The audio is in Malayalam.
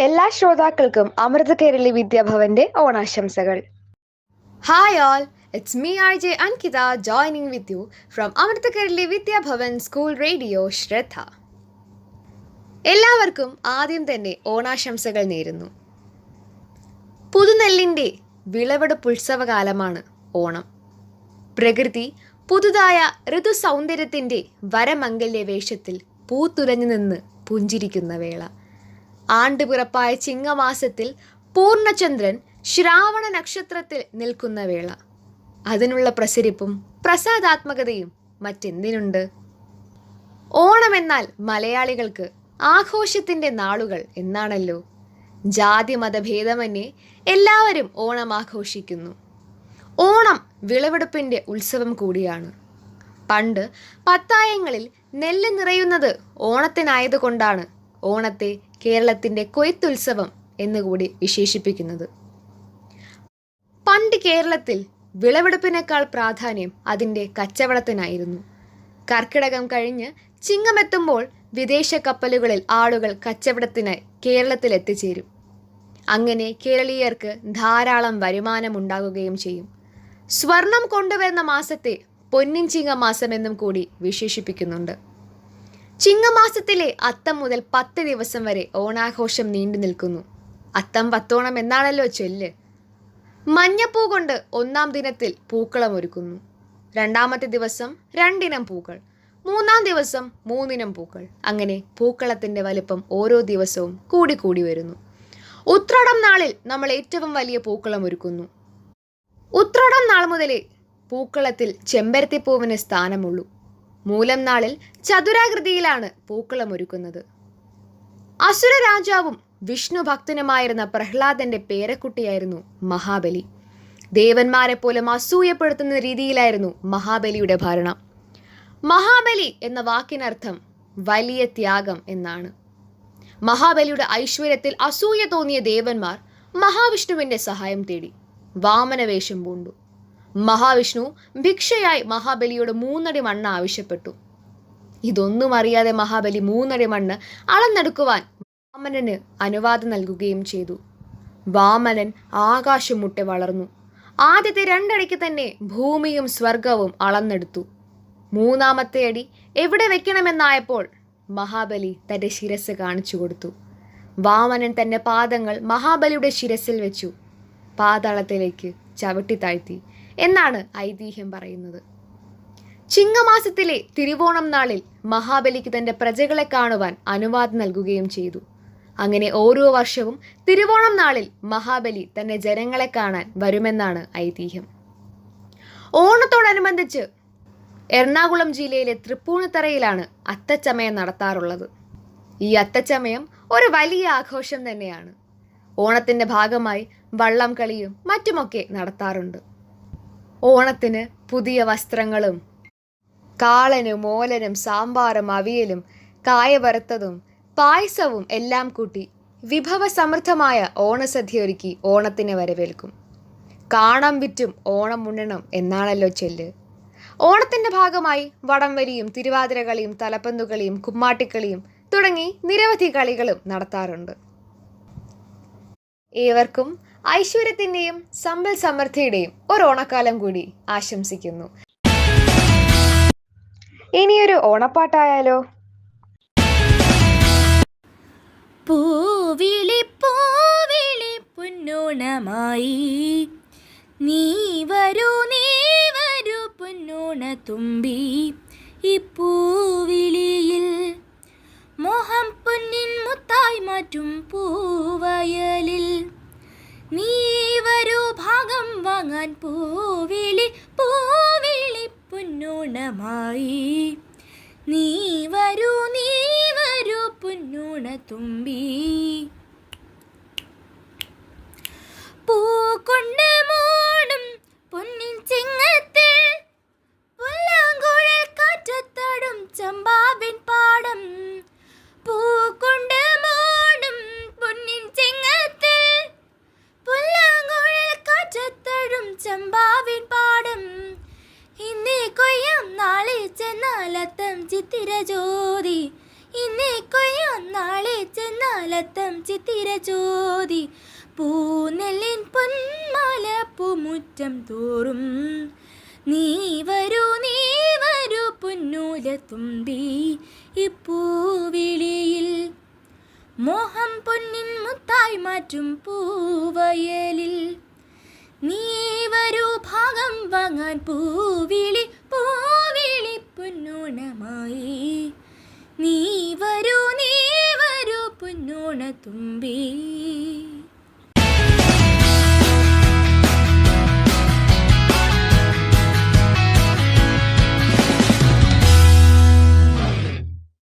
എല്ലാ ശ്രോതാക്കൾക്കും അമൃത കേരളി വിദ്യാഭവന്റെ ഓണാശംസകൾ. Hi all it's me R J Ankita joining with you from Amrita Kerali Vidyabhavan school radio Shraddha എല്ലാവർക്കും ആദ്യം തന്നെ ഓണാശംസകൾ നേരുന്നു. പുതുനെല്ലിന്റെ വിളവെടുപ്പ് ഉത്സവകാലമാണ് ഓണം. പ്രകൃതി പുതുതായ ഋതുസൗന്ദര്യത്തിന്റെ വരമംഗല്യ വേഷത്തിൽ പൂത്തുലഞ്ഞു നിന്ന് പുഞ്ചിരിക്കുന്ന വേള. ആണ്ടുപിറപ്പായ ചിങ്ങമാസത്തിൽ പൂർണചന്ദ്രൻ ശ്രാവണ നക്ഷത്രത്തിൽ നിൽക്കുന്ന വേള. അതിനുള്ള പ്രസരിപ്പും പ്രസാദാത്മകതയും മറ്റെന്തിനുണ്ട്? ഓണമെന്നാൽ മലയാളികൾക്ക് ആഘോഷത്തിന്റെ നാളുകൾ എന്നാണല്ലോ. ജാതി മതഭേദമന്യേ എല്ലാവരും ഓണം ആഘോഷിക്കുന്നു. ഓണം വിളവെടുപ്പിന്റെ ഉത്സവം കൂടിയാണ്. പണ്ട് പത്തായങ്ങളിൽ നെല്ല് നിറയുന്നത് ഓണത്തിനായതുകൊണ്ടാണ്. ഓണത്തെ കേരളത്തിന്റെ കൊയ്ത്തുത്സവം എന്നുകൂടി വിശേഷിപ്പിക്കുന്നത്. പണ്ട് കേരളത്തിൽ വിളവെടുപ്പിനേക്കാൾ പ്രാധാന്യം അതിന്റെ കച്ചവടത്തിനായിരുന്നു. കർക്കിടകം കഴിഞ്ഞ് ചിങ്ങമെത്തുമ്പോൾ വിദേശ കപ്പലുകളിൽ ആളുകൾ കച്ചവടത്തിനായി കേരളത്തിൽ എത്തിച്ചേരും. അങ്ങനെ കേരളീയർക്ക് ധാരാളം വരുമാനം ഉണ്ടാകുകയും ചെയ്യും. സ്വർണം കൊണ്ടുവരുന്ന മാസത്തെ പൊന്നിൻ ചിങ്ങ മാസമെന്നും കൂടി വിശേഷിപ്പിക്കുന്നുണ്ട്. ചിങ്ങമാസത്തിലെ അത്തം മുതൽ പത്ത് ദിവസം വരെ ഓണാഘോഷം നീണ്ടു നിൽക്കുന്നു. അത്തം പത്തോണം എന്നാണല്ലോ ചൊല്ല്. മഞ്ഞപ്പൂ കൊണ്ട് ഒന്നാം ദിനത്തിൽ പൂക്കളം ഒരുക്കുന്നു. രണ്ടാമത്തെ ദിവസം രണ്ടിനം പൂക്കൾ. മൂന്നാം ദിവസം മൂന്നിനം പൂക്കൾ. അങ്ങനെ പൂക്കളത്തിന്റെ വലിപ്പം ഓരോ ദിവസവും കൂടി കൂടി വരുന്നു. ഉത്രാടം നാളിൽ നമ്മൾ ഏറ്റവും വലിയ പൂക്കളം ഒരുക്കുന്നു. ഉത്രാടം നാൾ മുതലേ പൂക്കളത്തിൽ ചെമ്പരത്തിപ്പൂവിന് സ്ഥാനമുള്ളൂ. മൂലം നാളിൽ ചതുരാകൃതിയിലാണ് പൂക്കളം ഒരുക്കുന്നത് അസുര രാജാവും വിഷ്ണു ഭക്തനുമായിരുന്ന പ്രഹ്ലാദന്റെ പേരക്കുട്ടിയായിരുന്നു മഹാബലി. ദേവന്മാരെ പോലും അസൂയപ്പെടുത്തുന്ന രീതിയിലായിരുന്നു മഹാബലിയുടെ ഭരണം. മഹാബലി എന്ന വാക്കിനർത്ഥം വലിയ ത്യാഗം എന്നാണ്. മഹാബലിയുടെ ഐശ്വര്യത്തിൽ അസൂയ തോന്നിയ ദേവന്മാർ മഹാവിഷ്ണുവിന്റെ സഹായം തേടി വാമനവേഷം പൂണ്ടു. മഹാവിഷ്ണു ഭിക്ഷയായി മഹാബലിയോട് മൂന്നടി മണ്ണ് ആവശ്യപ്പെട്ടു. ഇതൊന്നും അറിയാതെ മഹാബലി മൂന്നടി മണ്ണ് അളന്നെടുക്കുവാൻ വാമനന് അനുവാദം നൽകുകയും ചെയ്തു. വാമനൻ ആകാശം മുട്ടെ വളർന്നു. ആദ്യത്തെ രണ്ടടിക്ക് തന്നെ ഭൂമിയും സ്വർഗവും അളന്നെടുത്തു. മൂന്നാമത്തെ അടി എവിടെ വെക്കണമെന്നായപ്പോൾ മഹാബലി തന്റെ ശിരസ് കാണിച്ചു കൊടുത്തു. വാമനൻ തന്റെ പാദങ്ങൾ മഹാബലിയുടെ ശിരസിൽ വെച്ചു. പാതാളത്തിലേക്ക് ചവിട്ടി താഴ്ത്തി. എന്നാണ് ഐതിഹ്യം പറയുന്നത്. ചിങ്ങമാസത്തിലെ തിരുവോണം നാളിൽ മഹാബലിക്ക് തന്റെ പ്രജകളെ കാണുവാൻ അനുവാദം നൽകുകയും ചെയ്തു. അങ്ങനെ ഓരോ വർഷവും തിരുവോണം നാളിൽ മഹാബലി തന്റെ ജനങ്ങളെ കാണാൻ വരുമെന്നാണ് ഐതിഹ്യം. ഓണത്തോടനുബന്ധിച്ച് എറണാകുളം ജില്ലയിലെ തൃപ്പൂണിത്തറയിലാണ് അത്തച്ചമയം നടത്താറുള്ളത്. ഈ അത്തച്ചമയം ഒരു വലിയ ആഘോഷം തന്നെയാണ്. ഓണത്തിന്റെ ഭാഗമായി വള്ളം കളിയും മറ്റുമൊക്കെ നടത്താറുണ്ട്. ഓണത്തിന് പുതിയ വസ്ത്രങ്ങളും. കാളനും ഓലനും സാമ്പാറും അവിയലും കായ വറുത്തതും പായസവും എല്ലാം കൂട്ടി വിഭവസമൃദ്ധമായ ഓണസദ്യ ഒരുക്കി ഓണത്തിനെ വരവേൽക്കും. കാണം വിറ്റും ഓണം ഉണ്ണണം എന്നാണല്ലോ ചെല്ല്. ഓണത്തിന്റെ ഭാഗമായി വടംവലിയും തിരുവാതിരകളിയും തലപ്പന്തുകളിയും കുമ്മാട്ടിക്കളിയും തുടങ്ങി നിരവധി കളികളും നടത്താറുണ്ട്. ഏവർക്കും ഐശ്വര്യത്തിന്റെയും സമ്പൽ സമൃദ്ധിയുടെയും ഒരു ഓണക്കാലം കൂടി ആശംസിക്കുന്നു. ഇനിയൊരു ഓണപ്പാട്ടായാലോ? പൂവിളി പൂവിളി പൊന്നോണമായി. നീ വരൂ നീ വരൂ പൊന്നോണ തുമ്പി. ഈ മോഹം പൊന്നിൻ മുത്തായി മാറ്റും പൂവയലിൽ വാങ്ങാൻ പൂവിളി പൂവിളി പൊന്നോണമായി. നീ വരൂ നീ വരൂ പൊന്നോണ തുമ്പി. പൂക്കൊണ്ട് മൂടും ചിത്തിര ജ്യോതി ഇന്നേ കൊയ്യാം നാളെ ചെന്നാലത്തം ചിത്തിര ചോതി പൂനെല്ലിൻ പൊന്മാല പൂമുറ്റം തോറും. നീ വരൂ നീ വരൂ പൊന്നൂല തുമ്പി. ഇപ്പൂവിളിയിൽ മോഹം പൊന്നിൻ മുത്തായി മാറ്റും പൂവയലിൽ. നീ വരൂ ഭാഗം വാങ്ങാൻ പൂവിളി നീ